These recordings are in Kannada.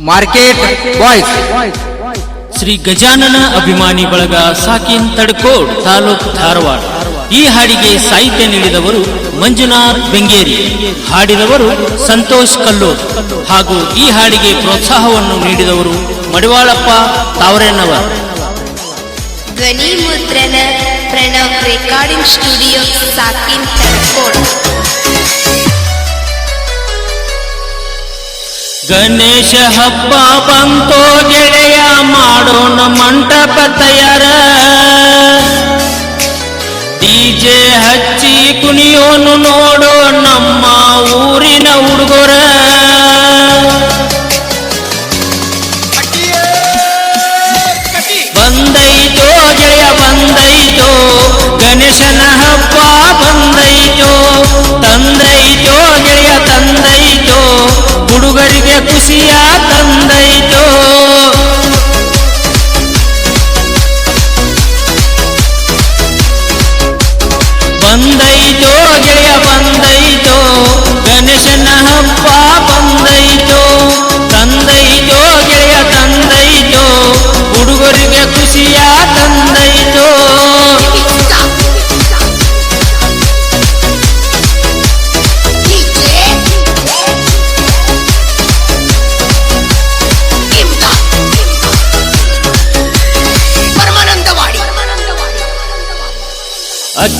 ಮಾರ್ಕೆಟ್ ಬಾಯ್ಸ್ ಶ್ರೀ ಗಜಾನನ ಅಭಿಮಾನಿ ಬಳಗ ಸಾಕಿನ್ ತಡ್ಕೋಡ್ ತಾಲೂಕ್ ಧಾರವಾಡ. ಈ ಹಾಡಿಗೆ ಸಾಹಿತ್ಯ ನೀಡಿದವರು ಮಂಜುನಾಥ್ ಬೆಂಗೇರಿ ಹಾಡಿದವರು ಸಂತೋಷ್ ಕಲ್ಲೂರ್ ಹಾಗೂ ಈ ಹಾಡಿಗೆ ಪ್ರೋತ್ಸಾಹವನ್ನು ನೀಡಿದವರು ಮಡಿವಾಳಪ್ಪ ತಾವರೇನವರ್ ಧ್ವನಿ ಮುದ್ರಣ ಪ್ರಣವ್ ರೆಕಾರ್ಡಿಂಗ್ ಸ್ಟುಡಿಯೋ ಸಾಕಿನ್ ಗಣೇಶ ಹಬ್ಬ ಬಂತೋ ಗೆಳೆಯ ಮಾಡೋಣ ಮಂಟಪ ತಯಾರ. ಡಿಜೆ ಹಚ್ಚಿ ಕುಣಿಯೋನು ನೋಡೋ ನಮ್ಮ ಊರಿನ ಹುಡುಗರ. ಹುಡುಗರಿಗೆ ಖುಷಿಯ ತಂದೈತೋ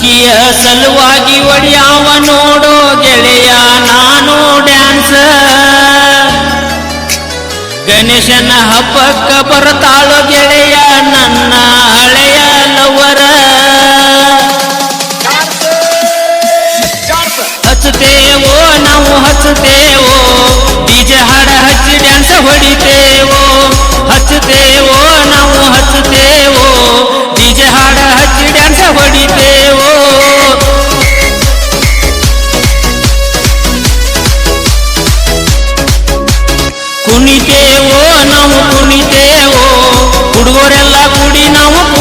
ಅಕ್ಕಿಯ ಸಲುವಾಗಿ ಒಡೆಯಾವ ನೋಡೋ ಗೆಳೆಯ, ನಾನು ಡ್ಯಾನ್ಸ. ಗಣೇಶನ ಹಬ್ಬಕ್ಕ ಬರತಾಳೋ ಗೆಳೆಯ, ನನ್ನ ಹಳೆಯ ಲವರ ಹಚ್ಚುತ್ತೇವೋ, ನಾವು ಹಚ್ಚುತ್ತೇವೋ ಡಿಜೆ ಹಾಡ ಹಚ್ಚಿ ಡ್ಯಾನ್ಸ್ ಹೊಡಿತೇವೋ முடினம்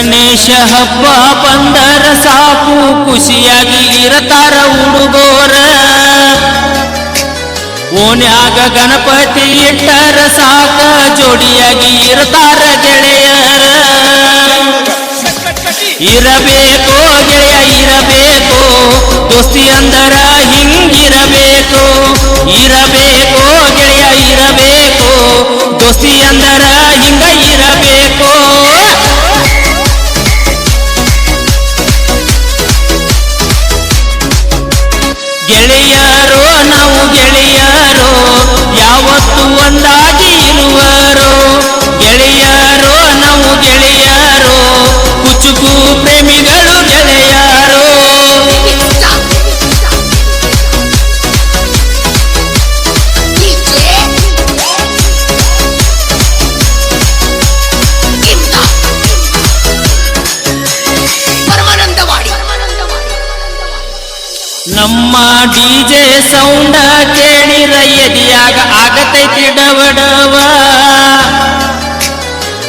ಗಣೇಶ ಹಬ್ಬ ಬಂದರ ಸಾಕು, ಖುಷಿಯಾಗಿ ಇರತಾರ ಹುಡುಗೋರ ಓನ್ಯಾಗ ಗಣಪತಿ ಇಟ್ಟರ ಸಾಕ, ಜೋಡಿಯಾಗಿ ಇರತಾರ ಗೆಳೆಯರ ಇರಬೇಕು ಗೆಳೆಯ, ಇರಬೇಕು, ದೋಸ್ತಿ ಅಂದರ ಹಿಂಗಿರಬೇಕು. ಇರಬೇಕು ಗೆಳೆಯ, ಇರಬೇಕು, ದೋಸ್ತಿ ಅಂದರ ಹಿಂಗ ನಮ್ಮ ಡಿಜೆ ಸೌಂಡ ಕೇಳಿರ ಎದಿಯಾಗ ಆಗತೈತಿ ಡವಡವ.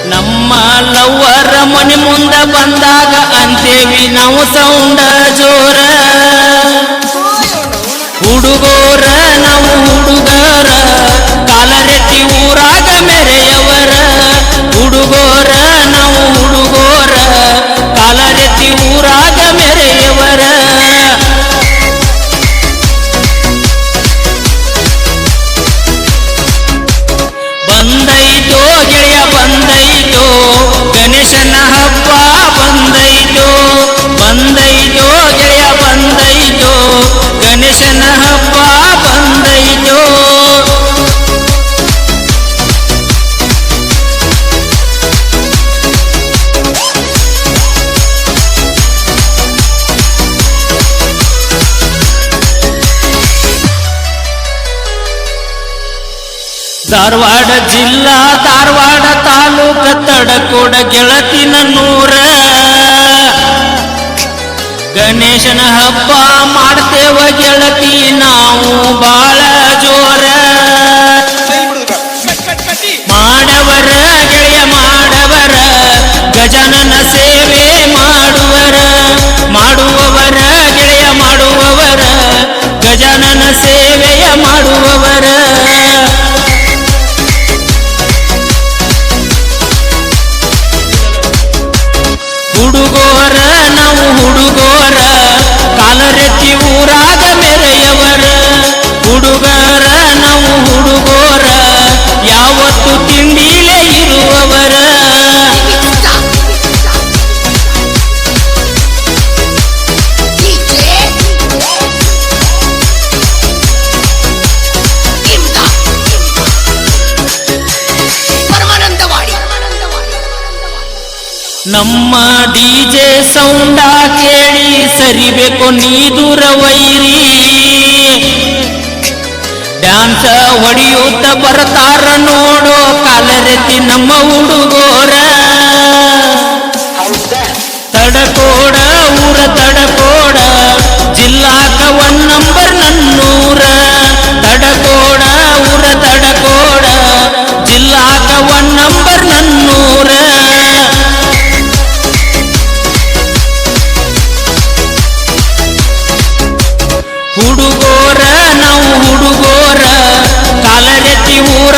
ನಮ್ಮ ಲವ್ವರ ಮನೆ ಮುಂದ ಬಂದಾಗ ಅಂತೇವಿ ನಾವು ಸೌಂಡ ಧಾರವಾಡ ಜಿಲ್ಲಾ ಧಾರವಾಡ ತಾಲೂಕ ತಡಕೋಡ ಗೆಳತಿನ ನೂರ. ಗಣೇಶನ ಹಬ್ಬ ಮಾಡ್ತೇವ ಗೆಳತಿ ನಾ. ನಮ್ಮ ಡಿಜೆ ಸೌಂಡ ಕೇಳಿ ಸರಿಬೇಕು ನೀ ದೂರ ವೈರಿ. ಡ್ಯಾನ್ಸ ಹೊಡಿಯುತ್ತ ಬರ್ತಾರ ನೋಡೋ ಕಾಲರೆತ್ತಿ ನಮ್ಮ ಹುಡುಗೋರ. ತಡಕೋಡ, ಊರ ತಡಕೋಡ ಜಿಲ್ಲಾಕ ಕವನ್ ನಂಬರ್ ನನ್ನೂರ. ಹುಡುಗೋರ ನಾವು ಹುಡುಗೋರ ಕಾಲರೆತ್ತಿ ಊರ